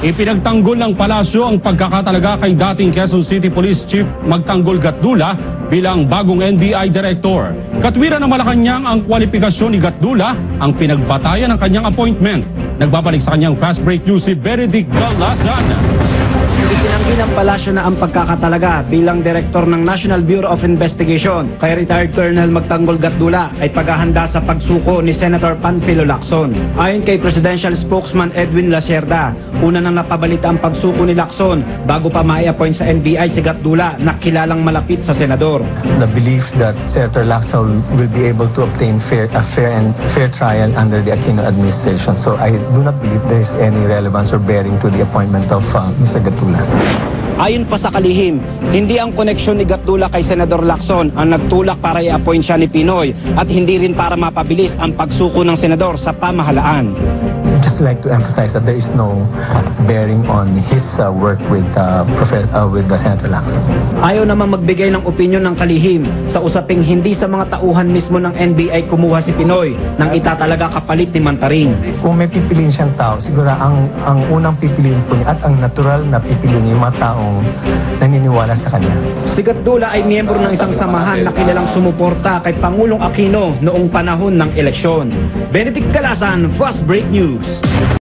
Ipinagtanggol ng palasyo ang pagkakatalaga kay dating Quezon City Police Chief Magtanggol Gatdula bilang bagong NBI Director. Katwiran ng Malacanang ang kwalifikasyon ni Gatdula ang pinagbatayan ng kanyang appointment. Nagbabalik sa kanyang fast break news si Benedict Galazan. Itinanggi ng palasyo na ang pagkakatalaga bilang direktor ng National Bureau of Investigation kay retired Colonel Magtanggol Gatdula ay paghahanda sa pagsuko ni Senator Panfilo Lacson. Ayon kay Presidential Spokesman Edwin Lacerda, una nang napabalita ang pagsuko ni Lacson bago pa mai-appoint sa NBI si Gatdula na kilalang malapit sa senador. the belief that Senator Laxon will be able to obtain fair, a fair and fair trial under the Aquino administration. So I do not believe there is any relevance or bearing to the appointment of uh, Mr. Gatula. Ayon pa sa kalihim, hindi ang koneksyon ni Gatdula kay Senador Lacson ang nagtulak para i-appoint siya ni Pinoy at hindi rin para mapabilis ang pagsuko ng senador sa pamahalaan. Just like to emphasize that there is no bearing on his uh, work with uh, Profe- uh, with uh, Senator Lacson. Ayaw naman magbigay ng opinyon ng kalihim sa usaping hindi sa mga tauhan mismo ng NBI kumuha si Pinoy nang itatalaga kapalit ni Mantaring. Kung may pipiliin siyang tao, siguro ang ang unang pipiliin po niya at ang natural na pipiliin yung mga taong naniniwala sa kanya. Si Gatdula ay miyembro ng isang samahan na kilalang sumuporta kay Pangulong Aquino noong panahon ng eleksyon. Benedict Calasan, Fast Break News. loose.